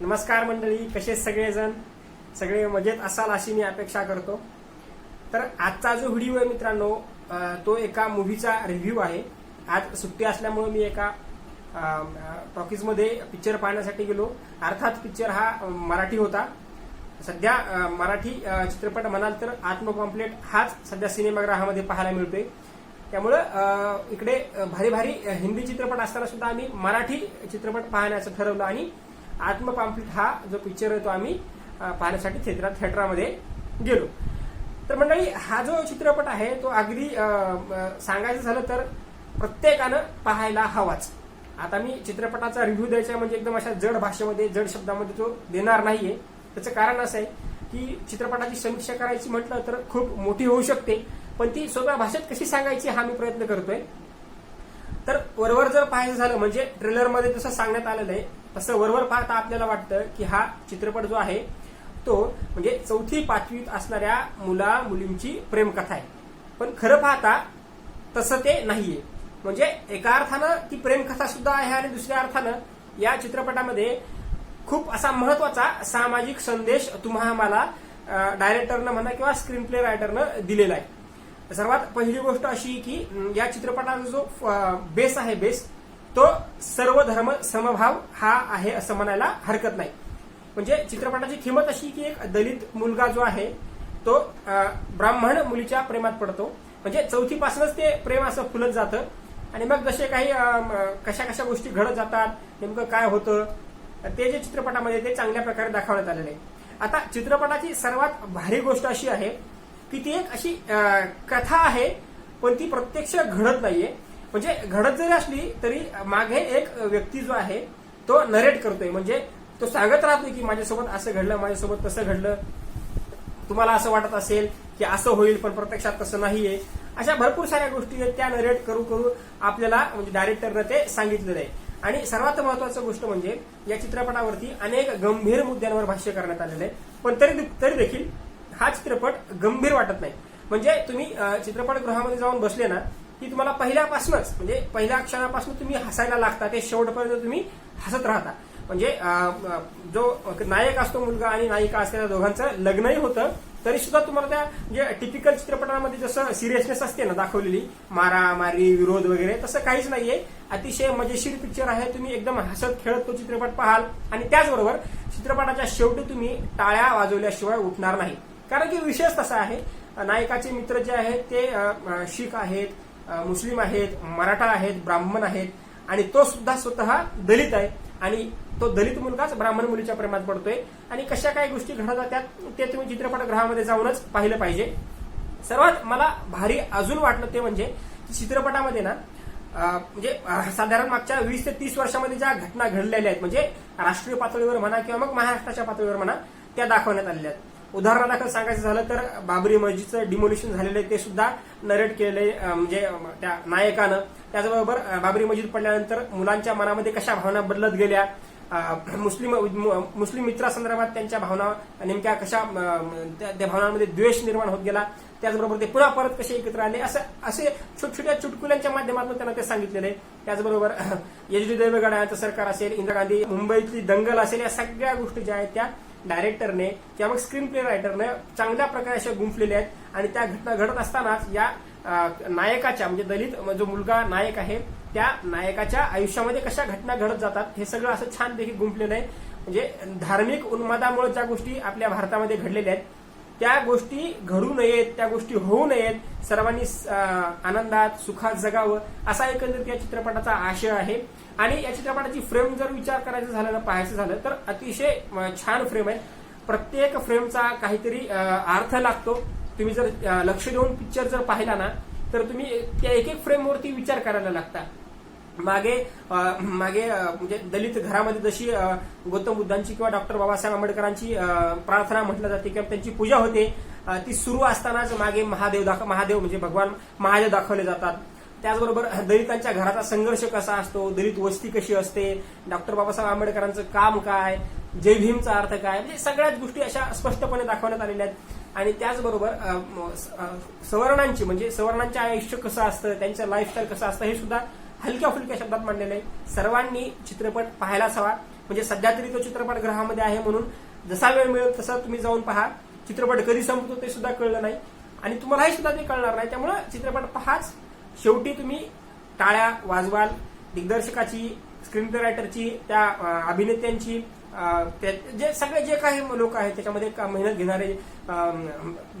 नमस्कार मंडळी कसे सगळेजण? सगळे मजेत असाल अशी मी अपेक्षा करतो. तर आजचा जो व्हिडिओ आहे मित्रांनो तो एका मूव्हीचा रिव्ह्यू आहे. आज सुट्टी असल्यामुळे मी एका टॉकीजमध्ये पिक्चर पाहण्यासाठी गेलो. अर्थात पिक्चर हा मराठी होता. सध्या मराठी चित्रपट म्हणाल तर आत्मपॉम्प्लेट हाच सध्या सिनेमागृहामध्ये पाहायला मिळतोय. त्यामुळं इकडे भारी भारी हिंदी चित्रपट असताना सुद्धा आम्ही मराठी चित्रपट पाहण्याचं ठरवलं आणि आत्मपॉम्प्लेट हा जो पिक्चर आहे तो आम्ही पाहण्यासाठी थिएटरात थिएटरामध्ये गेलो. तर मंडळी हा जो चित्रपट आहे तो अगदी सांगायचं झालं तर प्रत्येकानं पाहायला हवाच. आता मी चित्रपटाचा रिव्ह्यू द्यायचा म्हणजे एकदम अशा जड भाषेमध्ये जड शब्दामध्ये तो देणार नाहीये. त्याचं कारण असं आहे की चित्रपटाची समीक्षा करायची म्हटलं तर खूप मोठी होऊ शकते पण ती सोप्या भाषेत कशी सांगायची हा मी प्रयत्न करतोय. तर वरवर जर पाहायचं झालं म्हणजे ट्रेलरमध्ये जसं सांगण्यात आलेलं आहे असं वरवर पाहता आपल्याला वाटतं की हा चित्रपट जो आहे तो म्हणजे चौथी पाचवीत असणाऱ्या मुला मुलींची प्रेमकथा आहे. पण खरं पाहता तसं ते नाहीये. म्हणजे एका अर्थानं ती प्रेमकथा सुद्धा आहे आणि दुसऱ्या अर्थानं या चित्रपटामध्ये खूप असा महत्त्वाचा सामाजिक संदेश तुम्हा मला डायरेक्टरनं म्हणा किंवा स्क्रीन प्ले रायटरनं दिलेला आहे. सर्वात पहिली गोष्ट अशी की या चित्रपटाचा जो बेस आहे बेस तो सर्व धर्म समभाव हा आहे असं म्हणायला हरकत नाही. म्हणजे चित्रपटाची किंमत अशी की एक दलित मुलगा जो आहे तो ब्राह्मण मुलीच्या प्रेमात पडतो. म्हणजे चौथीपासूनच ते प्रेम असं फुलत जातं. आणि मग जसे काही कशा कशा गोष्टी घडत जातात नेमकं काय होतं ते जे चित्रपटामध्ये ते चांगल्या प्रकारे दाखवण्यात आलेलं आहे. आता चित्रपटाची सर्वात भारी गोष्ट अशी आहे की ती एक अशी कथा आहे पण ती प्रत्यक्ष घडत नाहीये. म्हणजे घडत जरी असली तरी मागे एक व्यक्ती जो आहे तो नरेट करतोय. म्हणजे तो सांगत राहतोय की माझ्यासोबत असं घडलं माझ्यासोबत तसं घडलं. तुम्हाला असं वाटत असेल की असं होईल पण प्रत्यक्षात तसं नाहीये. अशा भरपूर साऱ्या गोष्टी आहेत त्या नरेट करू करू आपल्याला म्हणजे डायरेक्टरनं ते सांगितलेलं आहे. आणि सर्वात महत्वाचं गोष्ट म्हणजे या चित्रपटावरती अनेक गंभीर मुद्द्यांवर भाष्य करण्यात आलेलं आहे. पण तरी तरी देखील हा चित्रपट गंभीर वाटत नाही. म्हणजे तुम्ही चित्रपटगृहामध्ये जाऊन बसले ना की तुम्हाला पहिल्यापासूनच म्हणजे पहिल्या क्षणापासून तुम्ही हसायला लागता ते शेवटपर्यंत तुम्ही हसत राहता. म्हणजे जो नायक असतो मुलगा आणि नायिका असते त्या दोघांचं लग्नही होतं तरी सुद्धा तुम्हाला त्या म्हणजे टिपिकल चित्रपटामध्ये जसं सिरियसनेस असते ना दाखवलेली मारामारी विरोध वगैरे तसं काहीच नाहीये. अतिशय मजेशीर पिक्चर आहे तुम्ही एकदम हसत खेळत तो चित्रपट पाहाल. आणि त्याचबरोबर चित्रपटाच्या शेवटी तुम्ही टाळ्या वाजवल्याशिवाय उठणार नाही. कारण की विशेष तसा आहे नायकाचे मित्र जे आहेत ते शीख आहेत मुस्लिम आहेत मराठा आहेत ब्राह्मण आहेत आणि तो सुद्धा स्वतः दलित आहे. आणि तो दलित मुलगाच ब्राह्मण मुलीच्या प्रेमात पडतोय. आणि कशा काही गोष्टी घडत जातात ते तुम्ही चित्रपटगृहामध्ये जाऊनच पाहिलं पाहिजे. सर्वात मला भारी अजून वाटलं ते म्हणजे की चित्रपटामध्ये ना म्हणजे साधारण मागच्या वीस ते तीस वर्षामध्ये ज्या घटना घडलेल्या आहेत म्हणजे राष्ट्रीय पातळीवर म्हणा किंवा मग महाराष्ट्राच्या पातळीवर म्हणा त्या दाखवण्यात आलेल्या आहेत. उदाहरणादाखल सांगायचं झालं तर बाबरी मस्जिदचं डिमोलिशन झालेलं आहे ते सुद्धा नरेट केलेलं आहे म्हणजे त्या नायकानं. त्याचबरोबर बाबरी मस्जिद पडल्यानंतर मुलांच्या मनामध्ये कशा भावना बदलत गेल्या? मुस्लिम मु- मुस्लिम मित्रासंदर्भात त्यांच्या भावना नेमक्या कशा त्या त्या भावनांमध्ये द्वेष निर्माण होत गेला? त्याचबरोबर ते पुन्हा परत कसे एकत्र आले? असं असे छोट्या चुटकुल्यांच्या माध्यमातून त्यांना ते सांगितलेलं आहे. त्याचबरोबर एच डी देवगड यांचं सरकार असेल इंदिरा गांधी मुंबईतली दंगल असेल या सगळ्या गोष्टी ज्या आहेत त्या डायरेक्टरने किंवा मग स्क्रीन प्ले रायटरने चांगल्या प्रकारे अशा गुंफलेल्या आहेत. आणि त्या घटना घडत असतानाच या नायकाच्या म्हणजे दलित जो मुलगा नायक आहे त्या नायकाच्या आयुष्यामध्ये कशा घटना घडत जातात हे सगळं असं छानपैकी गुंफलेलं आहे. म्हणजे धार्मिक उन्मादामुळे ज्या गोष्टी आपल्या भारतामध्ये घडलेल्या आहेत त्या गोष्टी घडू नयेत त्या गोष्टी होऊ नयेत सर्वांनी आनंदात सुखात जगावं असा एकंदरीत या चित्रपटाचा आशय आहे. आणि या चित्रपटाची फ्रेम जर विचार करायचं झालं ना पाहायचं झालं तर अतिशय छान फ्रेम आहे. प्रत्येक फ्रेमचा काहीतरी अर्थ लागतो. तुम्ही जर लक्ष देऊन पिक्चर जर पाहिला ना तर तुम्ही त्या एक एक फ्रेमवरती विचार करायला लागता. मागे मागे म्हणजे दलित घरामध्ये जशी गौतम बुद्धांची किंवा डॉक्टर बाबासाहेब आंबेडकरांची प्रार्थना म्हटलं जाते किंवा त्यांची पूजा होते ती सुरू असतानाच मागे महादेव दाख महादेव म्हणजे भगवान महादेव दाखवले जातात. त्याचबरोबर दलितांच्या घराचा संघर्ष कसा असतो दलित वस्ती कशी असते डॉक्टर बाबासाहेब आंबेडकरांचं काम काय जय भीमचा अर्थ काय म्हणजे सगळ्याच गोष्टी अशा स्पष्टपणे दाखवण्यात आलेल्या आहेत. आणि त्याचबरोबर सवर्णांची म्हणजे सवर्णांचे आयुष्य कसं असतं त्यांचं लाईफस्टाईल कसं असतं हे सुद्धा हलक्या फुलक्या शब्दात मांडलेलं आहे. सर्वांनी चित्रपट पाहायलाच हवा. म्हणजे सध्या तरी तो चित्रपट ग्रहामध्ये आहे म्हणून जसा वेळ मिळेल तसा तुम्ही जाऊन पहा. चित्रपट कधी संपतो ते सुद्धा कळलं नाही. आणि तुम्हालाही सुद्धा ते कळणार नाही. त्यामुळं चित्रपट पहाच. शेवटी तुम्ही टाळ्या वाजवाल. दिग्दर्शकाची स्क्रीन रायटरची त्या अभिनेत्यांची त्या- जे सगळे जे काही लोक आहेत त्याच्यामध्ये का- मेहनत घेणारे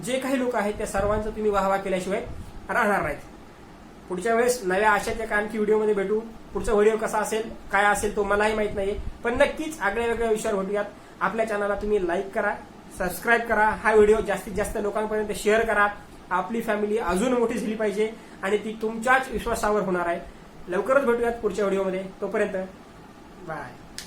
जे काही लोक आहेत त्या सर्वांचं तुम्ही वाहवा केल्याशिवाय राहणार नाहीत. पुढच्या वेळेस नव्या आशाच्या एका व्हिडिओमध्ये भेटू. पुढचा व्हिडिओ कसा असेल काय असेल तो मलाही माहीत नाही पण नक्कीच आगळ्या वेगळ्या विषयावर भेटूयात. आपल्या चॅनलला तुम्ही लाईक करा सबस्क्राईब करा. हा व्हिडिओ जास्तीत जास्त लोकांपर्यंत शेअर करा. आपली फॅमिली अजून मोठी झाली पाहिजे आणि ती तुमच्याच विश्वासावर होणार आहे. लवकरच भेटूयात पुढच्या व्हिडिओमध्ये. तोपर्यंत बाय